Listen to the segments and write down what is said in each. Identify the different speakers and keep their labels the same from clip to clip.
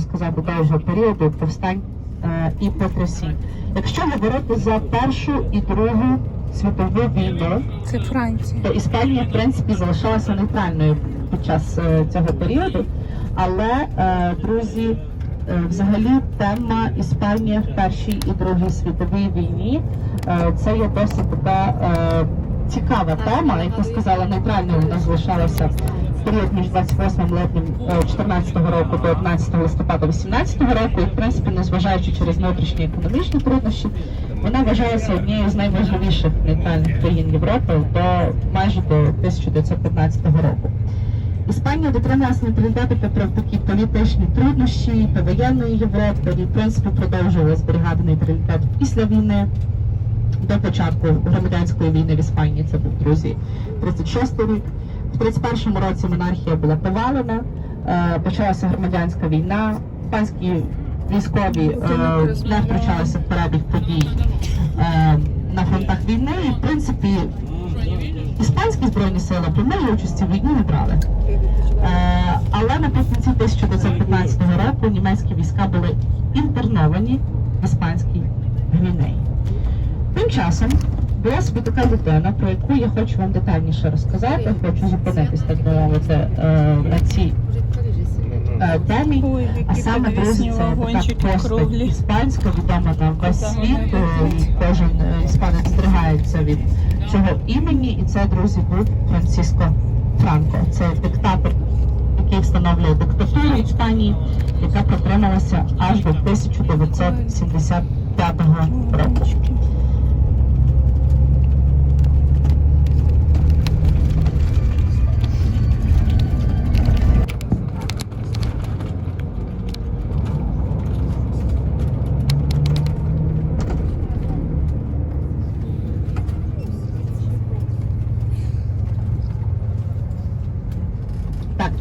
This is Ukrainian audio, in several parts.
Speaker 1: сказати довгого періоду повстань е, і потрясінь. Якщо говорити за першу і другу світову війну,
Speaker 2: Це Франція.
Speaker 1: то Іспанія в принципі залишалася нейтральною під час е, цього періоду. Але е, друзі, е, взагалі тема Іспанія в першій і другій світовій війні е, це є досить така е, цікава тема, як я сказала, нейтральною вона залишалася період між 28 липнем 2014 року до 11 листопада 2018 року, і в принципі, незважаючи через внутрішні економічні труднощі, вона вважалася однією з найважливіших нейтральних країн Європи до майже до 1915 року. Іспанія дотрималася нейтралітету попри такі політичні труднощі повоєнної Європи, і в принципі продовжувала зберігати нейтралітет після війни. До початку громадянської війни в Іспанії це був друзі 36 рік. В 31-му році монархія була повалена, е, почалася громадянська війна. Іспанські військові е, не втручалися в перебіг подій е, на фронтах війни. І в принципі іспанські збройні сили прямої участі в війні не брали. Але наприкінці 1915 року німецькі війська були інтерновані в іспанській Гвінеї. Тим часом була собі така людина, про яку я хочу вам детальніше розказати. Хочу зупинитись, так би мовити, е, на цій е, темі. А саме друзі, це така постать
Speaker 2: круглі.
Speaker 1: іспанська, відома на весь світ. е, і Кожен е, іспанець здригається від цього імені, і це друзі був Франциско Франко. Це диктатор, який встановлює диктатуру Іспанії, яка протрималася аж до 1975 року.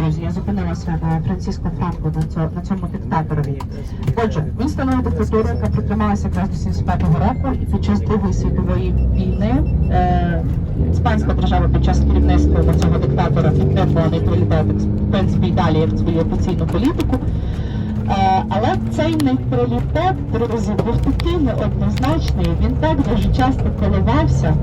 Speaker 1: Друзі, я зупинилася на Франциско Франко на цьому, на цьому диктаторові. Отже, він становив диктатуру, яка протрималася якраз до 75-го року, і під час Другої світової війни е, іспанська держава під час керівництва цього диктатора підтримувала нейтралітет, в принципі, і далі як свою офіційну політику. Е, але цей нейтралітет, друзі, був такий неоднозначний, він так дуже часто коливався.